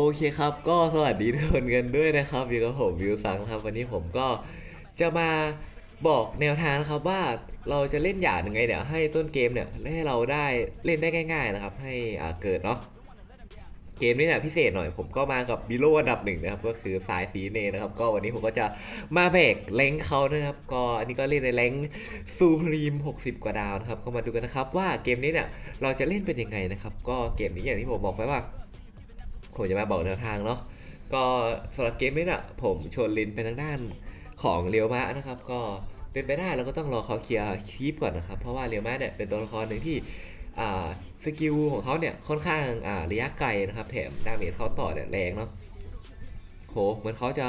โอเคครับ ก็สวัสดีทุกคนกันด้วยนะครับอยู่กับผมวิวสังครับวันนี้ผมก็จะมาบอกแนวทางนะครับว่าเราจะเล่นอย่างหนึ่งไงเดี๋ยวให้ต้นเกมเนี่ยให้เราได้เล่นได้ง่าย ๆนะครับ ให้อ่าเกิดเนาะเกมนี้เนี่ยพิเศษหน่อยผมก็มากับบิโลอันดับหนึ่งนะครับก็คือสายสีเนนะครับ ก็วันนี้ผมก็จะมาแบกแรงเขานะครับ ก็อันนี้ก็เล่นในแรงซูพรีม60 กว่าดาวนะครับก็มาดูกันนะครับว่าเกมนี้เนี่ยเราจะเล่นเป็นยังไงนะครับ ก็เกมนี้อย่างที่ผมบอกไปว่า ผมจะมาบอกแนวทางเนาะก็สำหรับเกมนี้น่ะผมชวนลินไปทางด้านของเรียวมะนะครับ ก็เป็นไปได้เราก็ต้องรอเขาเคลียร์คลิปก่อนนะครับ เพราะว่าเรียวมะเนี่ยเป็นตัวละครหนึ่งที่สกิลของเขาเนี่ยค่อนข้างระยะไกลนะครับ แถมดาเมจเขาต่อเนี่ยแรงเนาะโหเหมือนเขาจะ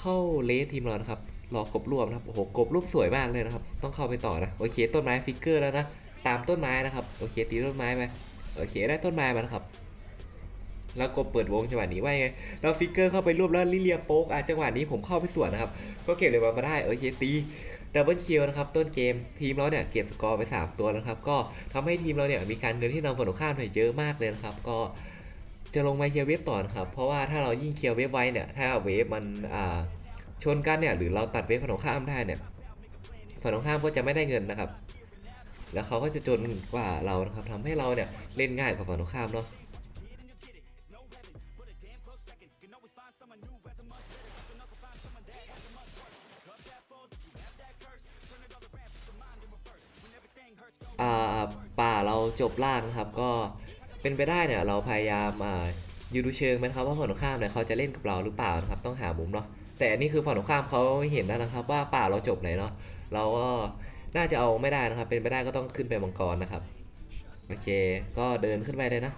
เข้าเลสทีมเรานะครับรอกบรวมนะครับโอ้โหกบรูปสวยมากเลยนะครับ ต้องเข้าไปต่อนะโอเคต้นไม้ฟิกเกอร์แล้วนะตามต้นไม้นะครับโอเคตีต้นไม้ไปโอเคได้ต้นไม้มานะครับ แล้วกบเปิดวงจังหวะนี้ว่ายังไงเราฟิกเกอร์เข้าไปรวบแล้วลิเลียโป๊กอะจังหวะนี้ผมเข้าไปสวนนะครับ ก็เก็บเลยมาได้โอเคตีดับเบิลคิวนะครับต้นเกมทีมเราเนี่ยเก็บสกอร์ไป 3 ตัวนะครับ ก็ทำให้ทีมเราเนี่ยมีการเงินที่นำฝั่งตรงข้ามเนี่ยเยอะมากเลยนะครับ ก็จะลงมาเคลียร์เวฟต่อนะครับ เพราะว่าถ้าเรายิ่งเคลียร์เวฟไว้เนี่ยถ้าเวฟมันอ่าชนกันเนี่ยหรือเราตัดเวฟฝั่งตรงข้ามได้เนี่ยฝั่งตรงข้ามก็จะไม่ได้เงินนะครับ แล้วเขาก็จะจนกว่าเรานะครับทำให้เราเนี่ยเล่นง่ายกว่าฝั่งตรงข้ามเนาะ อ่าป่าเราจบล่างนะครับก็เป็นไปได้เนี่ยเราพยายามอ่ายูดูเชิงไหมครับว่าฝั่งตรงข้ามเนี่ยเขาจะเล่นกับเราหรือเปล่านะครับต้องหามุมเนาะแต่อันนี่คือฝั่งตรงข้ามเขาเห็นแล้วนะครับ ว่าป่าเราจบไหนเนาะเราก็น่าจะเอาไม่ได้นะครับ เป็นไปได้ก็ต้องขึ้นไปมังกรนะครับโอเค ก็เดินขึ้นไปเลยนะ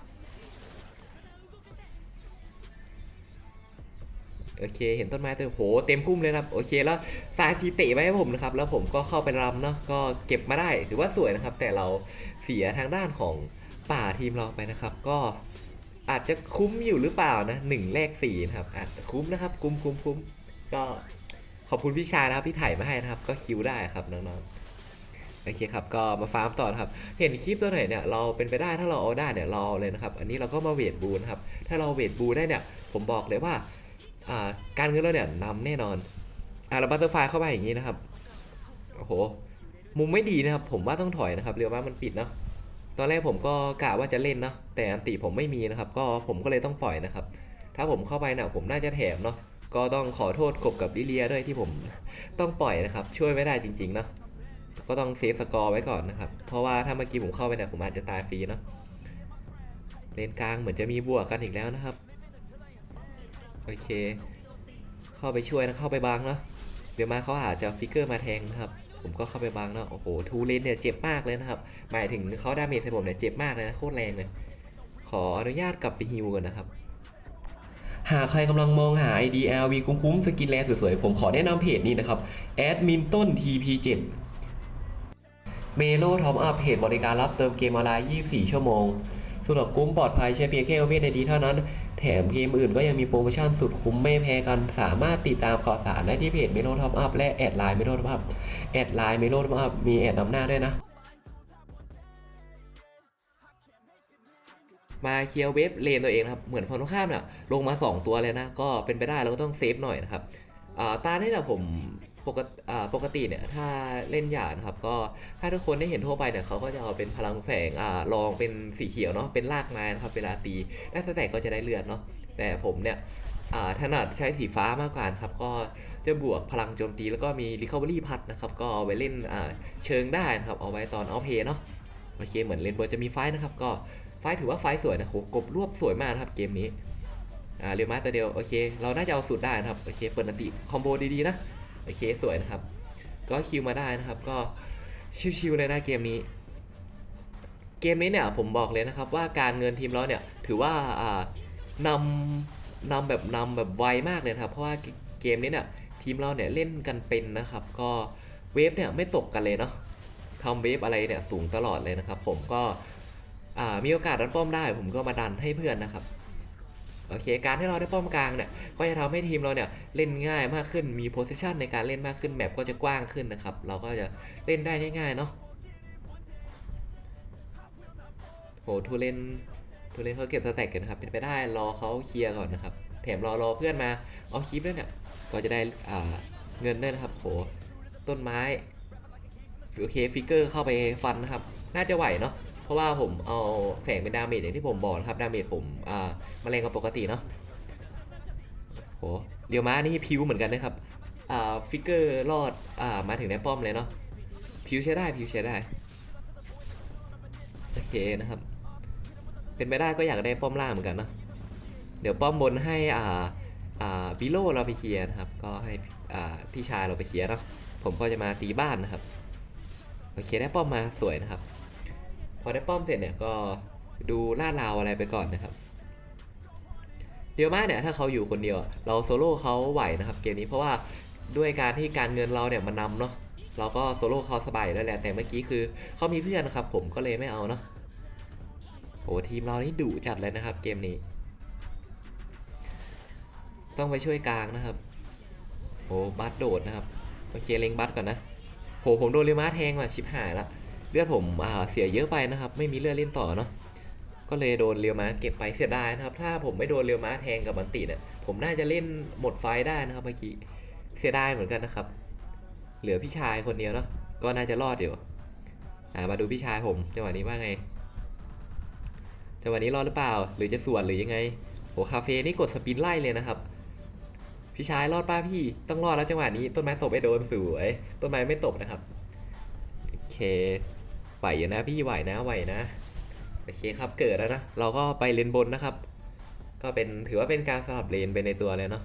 โอเค เห็นต้นไม้ตัวโหเต็มพุ่มเลยนะครับโอเคแล้วสายทีเตะไว้ให้ผมนะครับแล้วผมก็เข้าไปรำเนาะก็เก็บมาได้ถือว่าสวยนะครับ แต่เราเสียทางด้านของป่าทีมเราไปนะครับ ก็อาจจะคุ้มอยู่หรือเปล่านะหนึ่งแลกสี่นะครับอาจจะคุ้มนะครับคุ้มคุ้มคุ้มก็ขอบคุณพี่ชายนะครับที่ถ่ายมาให้นะครับ ก็คิวได้ครับน้องๆโอเคครับก็มาฟาร์มต่อนะครับ เห็นคลิปตัวไหนเนี่ยเราเป็นไปได้ถ้าเราเอาได้เนี่ยเราเอเลยนะครับ อันนี้เราก็มาเวทบูนะครับถ้าเราเวทบูได้เนี่ยผมบอกเลยว่า การเงินเราเนี่ยนำแน่นอนอ่าเราบัตเตอร์ไฟเข้าไปอย่างนี้นะครับโอ้โหมุมไม่ดีนะครับ ผมว่าต้องถอยนะครับเรือว่ามันปิดเนาะตอนแรกผมก็กะว่าจะเล่นเนาะแต่อันติผมไม่มีนะครับ ก็ผมก็เลยต้องปล่อยนะครับ ถ้าผมเข้าไปเนี่ยผมน่าจะแถมเนาะก็ต้องขอโทษกบกับลิเลียด้วยที่ผมต้องปล่อยนะครับ ช่วยไม่ได้จริงๆเนาะก็ต้องเซฟสกอร์ไว้ก่อนนะครับ เพราะว่าถ้าเมื่อกี้ผมเข้าไปเนี่ยผมอาจจะตายฟรีเนาะเลนกลางเหมือนจะมีบวกกันอีกแล้วนะครับ โอเค เข้าไปช่วยนะเข้าไปบังเนาะเดี๋ยวมาเขาอาจจะฟิกเกอร์มาแทงนะครับ ผมก็เข้าไปบังเนาะโอ้โหทูเลนเนี่ยเจ็บมากเลยนะครับ หมายถึงเขาดาเมจใส่ผมเนี่ยเจ็บมากเลยนะโคตรแรงเลย ขออนุญาตกลับไปฮิวกันนะครับหากใครกำลังมองหา IDLV คุ้มๆสกินแรสวยๆ ผมขอแนะนำเพจนี้นะครับแอดมินต้น TP7 เมโลท็อปอัพเพจบริการรับเติมเกมออนไลน์ 24 ชั่วโมงสำหรับคุ้มปลอดภัยใช้เพียงแค่โอเพนไอดีเท่านั้น แถมเกมอื่นก็ยังมีโปรโมชั่นสุดคุ้มไม่แพ้กัน สามารถติดตามข่าวสารได้ที่เพจเมโลท็อปอัพและแอดไลน์เมโลท็อปอัพแอดไลน์เมโลท็อปอัพมีแอดนำหน้าด้วยนะมาเคลียร์เวฟเลนตัวเองนะครับเหมือนฝั่งตรงข้ามเนี่ยลงมา 2 ตัวเลยนะ ก็เป็นไปได้เราก็ต้องเซฟหน่อยนะครับอ่าตาเนี่ยนะผม ปกติปกติเนี่ยถ้าเล่นหยานะครับก็ถ้าทุกคนได้เห็นทั่วไปเนี่ยเขาก็จะเอาเป็นพลังแฝงอลองเป็นสีเขียวเนาะเป็นรากไม้นะครับเวลาตีได้สแต็กก็จะได้เลือดเนาะแต่ผมเนี่ยถนัดใช้สีฟ้ามากกว่าครับก็จะบวกพลังโจมตีแล้วก็มี Recovery พัดนะครับก็เอาไว้เล่นเชิงได้นะครับเอาไว้ตอนเอาเพเนาะโอเคเหมือนเลนเบอร์จะมีไฟนะครับก็ไฟถือว่าไฟสวยนะโหกบรวบสวยมากนะครับเกมนี้เรียวมาตัวเดียวโอเค เราน่าจะเอาสูตรได้นะครับโอเคเปิดนันติคอมโบดีๆนะ โอเคสวยนะครับ ก็คิวมาได้นะครับ ก็ชิวๆเลยนะเกมนี้ เกมนี้เนี่ยผมบอกเลยนะครับว่าการเงินทีมเราเนี่ยถือว่าอ่านำนำแบบนำแบบไวมากเลยครับ เพราะว่าเกมนี้เนี่ยทีมเราเนี่ยเล่นกันเป็นนะครับ ก็เวฟเนี่ยไม่ตกกันเลยเนาะทำเวฟอะไรเนี่ยสูงตลอดเลยนะครับ ผมก็มีโอกาสดันป้อมได้ ผมก็มาดันให้เพื่อนนะครับ โอเค การที่เราได้ป้อมกลางเนี่ย ก็จะทำให้ทีมเราเนี่ยเล่นง่ายมากขึ้น มีโพสิชันในการเล่นมากขึ้น แมปก็จะกว้างขึ้นนะครับ เราก็จะเล่นได้ง่ายๆเนาะ โหทูเลนตัวเลนเขาเก็บสแต็กกันนะครับ เป็นไปได้รอเขาเคลียร์ก่อนนะครับ แถมรอรอเพื่อนมา เอาคลิปด้วยเนี่ย ก็จะได้อ่าเงินด้วยนะครับโห ต้นไม้ โอเคฟิกเกอร์เข้าไปฟันนะครับ น่าจะไหวเนาะ เพราะว่าผมเอาแฝงเป็นดาเมจอย่างที่ผมบอกนะครับดาเมจผมอ่ามาแรงกว่าปกติเนาะโหเรียวม้านี่พิวเหมือนกันนะครับอ่าฟิกเกอร์รอดอ่ามาถึงในป้อมเลยเนาะพิวใช้ได้พิวใช้ได้โอเคนะครับ เป็นไปได้ก็อยากได้ป้อมล่างเหมือนกันเนาะเดี๋ยวป้อมบนให้อ่าอ่าบิโลเราไปเคลียร์นะครับ ก็ให้อ่าพี่ชายเราไปเคลียร์เนาะผมก็จะมาตีบ้านนะครับโอเคได้ป้อมมาสวยนะครับ พอได้ป้อมเสร็จเนี่ยก็ดูลาดราวอะไรไปก่อนนะครับเดียวมาเนี่ยถ้าเขาอยู่คนเดียว เราโซโล่เขาไหวนะครับเกมนี้เพราะว่าด้วยการที่การเงินเราเนี่ยมันนำเนาะเราก็โซโล่เขาสบายแล้วแหละแต่เมื่อกี้คือเขามีเพื่อนนะครับ ผมก็เลยไม่เอาเนาะโอ้ทีมเรานี่ดุจัดเลยนะครับ เกมนี้ ต้องไปช่วยกลางนะครับโอ้บัตโดดนะครับโอเคเล็งบัตก่อนนะโหผมโดนเรียวมาแทงว่ะชิบหายละ เลือดผมเสียเยอะไปนะครับ ไม่มีเลือดเล่นต่อเนาะก็เลยโดนเรียวม้าเก็บไปเสียดายนะครับ ถ้าผมไม่โดนเรียวม้าแทงกับบันติเนี่ยผมน่าจะเล่นหมดไฟได้นะครับเมื่อกี้เสียดายเหมือนกันนะครับ เหลือพี่ชายคนเดียวเนาะก็น่าจะรอดเดี๋ยวมาดูพี่ชายผมจังหวะนี้ว่าไงจังหวะนี้รอดหรือเปล่า หรือจะสวนหรือยังไงโหคาเฟ่นี่กดสปินไล่เลยนะครับ พี่ชายรอดป้าพี่ต้องรอดแล้วจังหวะนี้ต้นไม้ตบไปโดนสวยต้นไม้ไม่ตบนะครับโอเค ไหวอยู่นะพี่ไหวนะไหวนะโอเคครับเกิดแล้วนะเราก็ไปเลนบนนะครับ ก็เป็นถือว่าเป็นการสลับเลนไปในตัวเลยเนาะ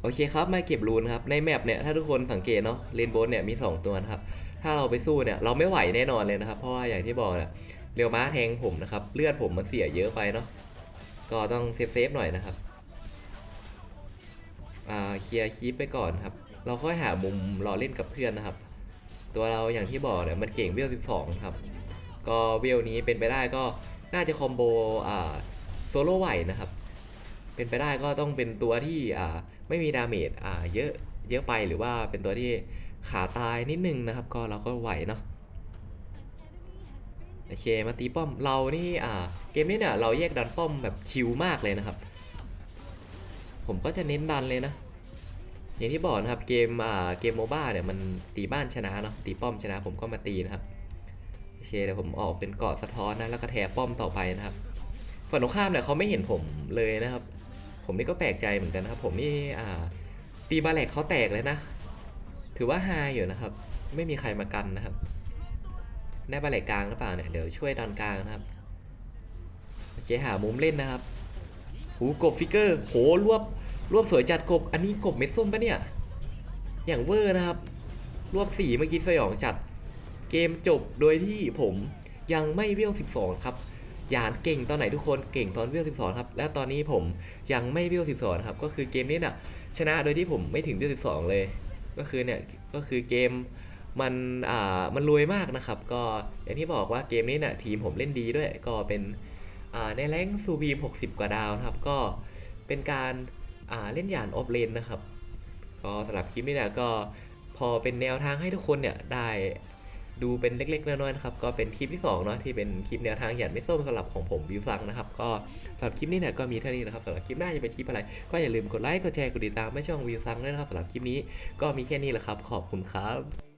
โอเคครับมาเก็บรูนครับในแมปเนี่ยถ้าทุกคนสังเกตเนาะเลนบนเนี่ยมี 2 ตัวนะครับถ้าเราไปสู้เนี่ยเราไม่ไหวแน่นอนเลยนะครับเพราะว่าอย่างที่บอกเนี่ยเรียวม้าแทงผมนะครับเลือดผมมันเสียเยอะไปเนาะ ก็ต้องเซฟเซฟๆหน่อยนะครับอ่าเคลียร์คีปไปก่อนครับ เราค่อยหามุมรอเล่นกับเพื่อนนะครับ ตัวเราอย่างที่บอกเนี่ยมันเก่งเวล12 ครับ ก็เวลนี้เป็นไปได้ก็น่าจะคอมโบอ่าโซโล่ไหวนะครับ เป็นไปได้ก็ต้องเป็นตัวที่อ่าไม่มีดาเมจอ่าเยอะเยอะไปหรือว่าเป็นตัวที่ขาตายนิดนึงนะครับ ก็เราก็ไหวเนาะ โอเคมาตีป้อมเรานี่อ่าเกมนี้เนี่ยเราแยกดันป้อมแบบชิลมากเลยนะครับ ผมก็จะเน้นดันเลยนะ อย่างที่บอกนะครับเกมอ่าเกมโมบ้าเนี่ยมันตีบ้านชนะเนาะตีป้อมชนะผมก็มาตีนะครับโอเคเดี๋ยวผมออกเป็นเกาะสะท้อนนะแล้วก็แทป้อมต่อไปนะครับฝั่งตรงข้ามเนี่ยเขาไม่เห็นผมเลยนะครับ ผมนี่ก็แปลกใจเหมือนกันนะครับ ผมนี่อ่าตีบาแหลกเขาแตกเลยนะ ถือว่าไฮอยู่นะครับ ไม่มีใครมากันนะครับ ได้บาไหลกลางหรือเปล่าเนี่ย เดี๋ยวช่วยดันกลางนะครับโอเคหามุมเล่นนะครับ หูกบฟิกเกอร์ โหรวบรวบสวยจัดกบ อันนี้กบเม็ดส้มปะเนี่ย อย่างเวอร์นะครับ รวบสีเมื่อกี้สยองจัด เกมจบโดยที่ผมยังไม่เวล12 ครับยานเก่งตอนไหนทุกคนเก่งตอนเวล12 ครับ และตอนนี้ผมยังไม่เวล12 ครับ ก็คือเกมนี้น่ะ ชนะโดยที่ผมไม่ถึงเวล12 เลย ก็คือเนี่ย ก็คือเกม มันอ่ามันรวยมากนะครับ ก็อย่างที่บอกว่าเกมนี้เนี่ยทีมผมเล่นดีด้วย ก็เป็นอ่าในแรงซูบีม60 กว่าดาวนะครับ ก็เป็นการอ่าเล่นหยานออฟเลนนะครับ ก็สำหรับคลิปนี้เนี่ยก็พอเป็นแนวทางให้ทุกคนเนี่ยได้ดูเป็นเล็กๆน้อยๆนะครับก็เป็นคลิปที่สองเนาะที่เป็นคลิปแนวทางหยานไม่ส้มสำหรับของผมวิวซังนะครับก็สำหรับคลิปนี้เนี่ยก็มีเท่านี้นะครับสำหรับคลิปหน้าจะเป็นคลิปอะไร ก็อย่าลืมกดไลค์กดแชร์กดติดตามไม่ช่องวิวซังด้วยนะครับสำหรับคลิปนี้ก็มีแค่นี้แหละครับ ขอบคุณครับ